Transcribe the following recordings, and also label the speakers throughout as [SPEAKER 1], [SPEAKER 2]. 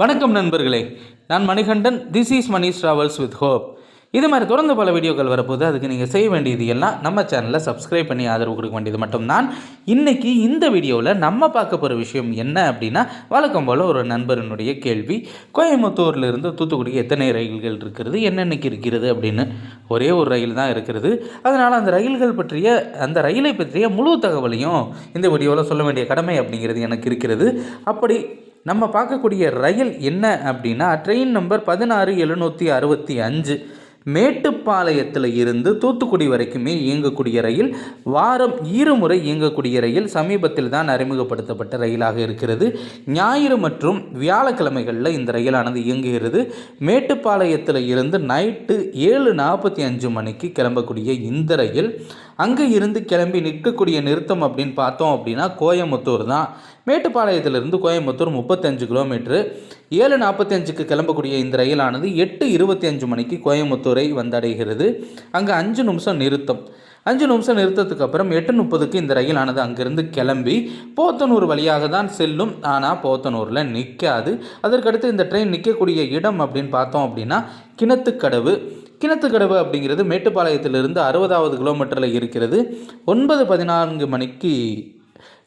[SPEAKER 1] வணக்கம் நண்பர்களே. நான் Manikandan this is Mani's travels with hope இது மாதிரி தொடர்ந்து பல வீடியோக்கள் வரப்போது அதுக்கு நீங்கள் செய்ய வேண்டியது எல்லாம் நம்ம சேனலை சப்ஸ்கிரைப் பண்ணி ஆதரவு கொடுக்க வேண்டியது மட்டும்தான். இன்றைக்கி இந்த வீடியோவில் நம்ம பார்க்க போகிற விஷயம் என்ன அப்படின்னா வழக்கம் போல் ஒரு நண்பரனுடைய கேள்வி. கோயம்புத்தூர்லேருந்து தூத்துக்குடிக்கு எத்தனை ரயில்கள் இருக்கிறது என்னென்னக்கு இருக்கிறது அப்படின்னு ஒரே ஒரு ரயில் தான் இருக்கிறது. அதனால் அந்த ரயில்கள் பற்றிய அந்த ரயிலை பற்றிய முழு தகவலையும் இந்த வீடியோவில் சொல்ல வேண்டிய கடமை அப்படிங்கிறது எனக்கு இருக்கிறது. அப்படி நம்ம பார்க்கக்கூடிய ரயில் என்ன அப்படின்னா ட்ரெயின் நம்பர் பதினாறு எழுநூற்றி அறுபத்தி அஞ்சு. மேட்டுப்பாளையத்தில் இருந்து தூத்துக்குடி வரைக்குமே இயங்கக்கூடிய ரயில் வாரம் இருமுறை இயங்கக்கூடிய ரயில் சமீபத்தில் தான் அறிமுகப்படுத்தப்பட்ட ரயிலாக இருக்கிறது. ஞாயிறு மற்றும் வியாழக்கிழமைகளில் இந்த ரயிலானது இயங்குகிறது. மேட்டுப்பாளையத்தில் இருந்து நைட்டு ஏழு நாற்பத்தி அஞ்சு மணிக்கு கிளம்பக்கூடிய இந்த ரயில் அங்கே இருந்து கிளம்பி நிற்கக்கூடிய நிறுத்தம் அப்படின்னு பார்த்தோம் அப்படின்னா கோயம்புத்தூர் தான். மேட்டுப்பாளையத்திலிருந்து கோயம்புத்தூர் முப்பத்தஞ்சு கிலோமீட்ரு ஏழு நாற்பத்தஞ்சுக்கு கிளம்பக்கூடிய இந்த ரயிலானது எட்டு இருபத்தி அஞ்சு மணிக்கு கோயம்புத்தூரை வந்தடைகிறது. அங்கே அஞ்சு நிமிஷம் நிறுத்தம். அஞ்சு நிமிஷம் நிறுத்தத்துக்கு அப்புறம் எட்டு முப்பதுக்கு இந்த ரயிலானது அங்கேருந்து கிளம்பி போத்தனூர் வழியாக தான் செல்லும். ஆனால் போத்தனூரில் நிற்காது அதற்கடுத்து இந்த ட்ரெயின் நிற்கக்கூடிய இடம் அப்படின்னு பார்த்தோம் அப்படின்னா கிணத்துக்கடவு. கிணத்துக்கடவு அப்படிங்கிறது மேட்டுப்பாளையத்திலிருந்து அறுபதாவது கிலோமீட்டரில் இருக்கிறது. ஒன்பது பதினான்கு மணிக்கு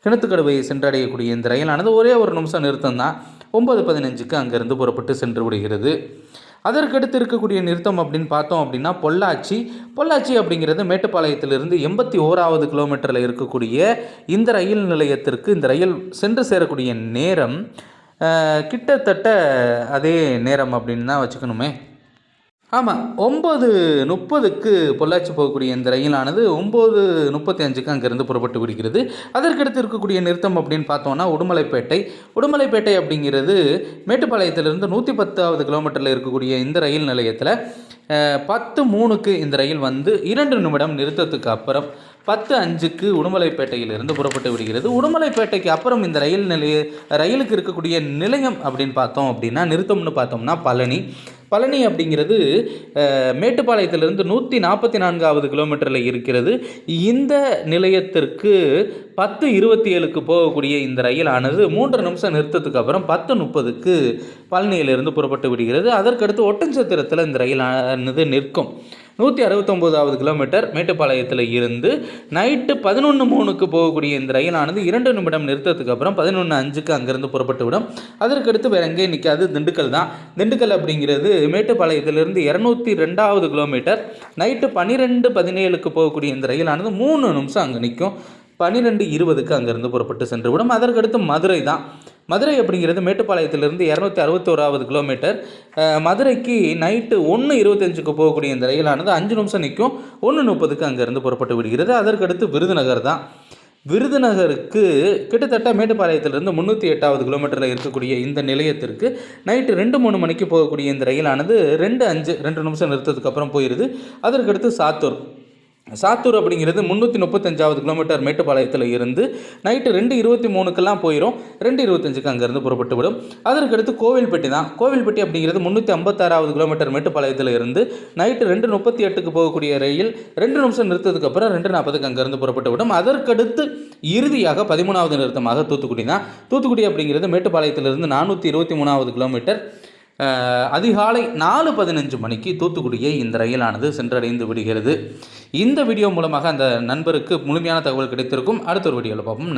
[SPEAKER 1] கிணத்துக்கடவையை சென்றடையக்கூடிய இந்த ரயிலானது ஒரே ஒரு நிமிஷம் நிறுத்தம் தான் ஒன்பது பதினஞ்சுக்கு அங்கேருந்து புறப்பட்டு சென்று விடுகிறது. அதற்கடுத்து இருக்கக்கூடிய நிறுத்தம் அப்படின்னு பார்த்தோம் அப்படின்னா பொள்ளாச்சி. பொள்ளாச்சி அப்படிங்கிறது மேட்டுப்பாளையத்திலிருந்து எண்பத்தி ஓராவது கிலோமீட்டரில் இருக்கக்கூடிய இந்த ரயில் நிலையத்திற்கு இந்த ரயில் சென்று சேரக்கூடிய நேரம் கிட்டத்தட்ட அதே நேரம் அப்படின்னு தான் வச்சுக்கணுமே. ஆமாம் ஒம்பது முப்பதுக்கு பொள்ளாச்சி போகக்கூடிய இந்த ரயிலானது ஒம்பது முப்பத்தி அஞ்சுக்கு அங்கேருந்து புறப்பட்டு விடுகிறது. அதற்கடுத்து இருக்கக்கூடிய நிறுத்தம் அப்படின்னு பார்த்தோன்னா உடுமலைப்பேட்டை. உடுமலைப்பேட்டை அப்படிங்கிறது மேட்டுப்பாளையத்திலிருந்து நூற்றி பத்தாவது கிலோமீட்டரில் இருக்கக்கூடிய இந்த ரயில் நிலையத்தில் பத்து மூணுக்கு இந்த ரயில் வந்து இரண்டு நிமிடம் நிறுத்தத்துக்கு அப்புறம் பத்து அஞ்சுக்கு உடுமலைப்பேட்டையிலிருந்து புறப்பட்டு விடுகிறது. உடுமலைப்பேட்டைக்கு அப்புறம் இந்த ரயில் நிலைய ரயிலுக்கு இருக்கக்கூடிய நிலையம் அப்படின்னு பார்த்தோம் அப்படின்னா நிறுத்தம்னு பார்த்தோம்னா பழனி. பழனி அப்படிங்கிறது மேட்டுப்பாளையத்திலிருந்து நூற்றி நாற்பத்தி நான்காவது கிலோமீட்டரில் இருக்கிறது. இந்த நிலையத்திற்கு பத்து இருபத்தி ஏழுக்கு போகக்கூடிய இந்த ரயிலானது மூன்று நிமிஷம் நிறுத்தத்துக்கு அப்புறம் பத்து முப்பதுக்கு பழனியிலிருந்து புறப்பட்டு விடுகிறது. அதற்கடுத்து ஒட்டஞ்சத்திரத்தில் இந்த ரயிலானது நிற்கும். நூற்றி அறுபத்தொம்போதாவது கிலோமீட்டர் மேட்டுப்பாளையத்தில் இருந்து நைட்டு பதினொன்று மூணுக்கு போகக்கூடிய இந்த ரயிலானது இரண்டு நிமிடம் நிறுத்தத்துக்கு அப்புறம் பதினொன்று அஞ்சுக்கு அங்கேருந்து புறப்பட்டு விடும். அதற்கடுத்து வேறு எங்கேயும் நிற்காது திண்டுக்கல் தான். திண்டுக்கல் அப்படிங்கிறது மேட்டுப்பாளையத்திலிருந்து இரநூத்தி ரெண்டாவது கிலோமீட்டர் நைட்டு பன்னிரெண்டு பதினேழுக்கு போகக்கூடிய இந்த ரயிலானது மூணு நிமிஷம் அங்கே நிற்கும் பன்னிரெண்டு இருபதுக்கு அங்கேருந்து புறப்பட்டு சென்று விடும். அதற்கடுத்து மதுரை தான். மதுரை அப்படிங்கிறது மேட்டுப்பாளையத்திலிருந்து இரநூத்தி அறுபத்தோராவது கிலோமீட்டர் மதுரைக்கு நைட்டு ஒன்று இருபத்தஞ்சுக்கு போகக்கூடிய இந்த ரயிலானது அஞ்சு நிமிஷம் நிற்கும். ஒன்று முப்பதுக்கு அங்கேருந்து புறப்பட்டு விடுகிறது. அதற்கடுத்து விருதுநகர் தான். விருதுநகருக்கு கிட்டத்தட்ட மேட்டுப்பாளையத்திலிருந்து முந்நூற்றி எட்டாவது கிலோமீட்டரில் இருக்கக்கூடிய இந்த நிலையத்திற்கு நைட்டு ரெண்டு மூணு மணிக்கு போகக்கூடிய இந்த ரயிலானது ரெண்டு அஞ்சு ரெண்டு நிமிஷம் நிறுத்ததுக்கு அப்புறம் போயிடுது அதற்கடுத்து சாத்தூர். சாத்தூர் அப்படிங்கிறது முந்நூற்றி முப்பத்தஞ்சாவது கிலோமீட்டர் மேட்டுப்பாளையத்தில் இருந்து நைட்டு ரெண்டு இருபத்தி மூணுக்கெல்லாம் போயிடும் ரெண்டு இருபத்தஞ்சுக்கு அங்கேருந்து புறப்பட்டு விடும். அதற்கடுத்து கோவில்பட்டி தான். கோவில்பட்டி அப்படிங்கிறது முந்நூற்றி ஐம்பத்தாறாவது கிலோமீட்டர் மேட்டுப்பாளையத்தில் இருந்து நைட்டு ரெண்டு முப்பத்தி எட்டுக்கு போகக்கூடிய ரயில் ரெண்டு நிமிஷம் நிறுத்ததுக்கு அப்புறம் ரெண்டு நாற்பதுக்கு அங்கேருந்து புறப்பட்டு விடும். அதற்கடுத்து இறுதியாக பதிமூணாவது நிறுத்தமாக தூத்துக்குடி தான். தூத்துக்குடி அப்படிங்கிறது மேட்டுப்பாளையத்திலிருந்து நானூற்றி இருபத்தி மூணாவது கிலோமீட்டர் அதிகாலை நாலு பதினஞ்சு மணிக்கு தூத்துக்குடியை இந்த ரயிலானது சென்றடைந்து விடுகிறது. இந்த வீடியோ மூலமாக அந்த நண்பருக்கு முழுமையான தகவல் கிடைத்திருக்கும். அடுத்த ஒரு வீடியோவில் பார்ப்போம்.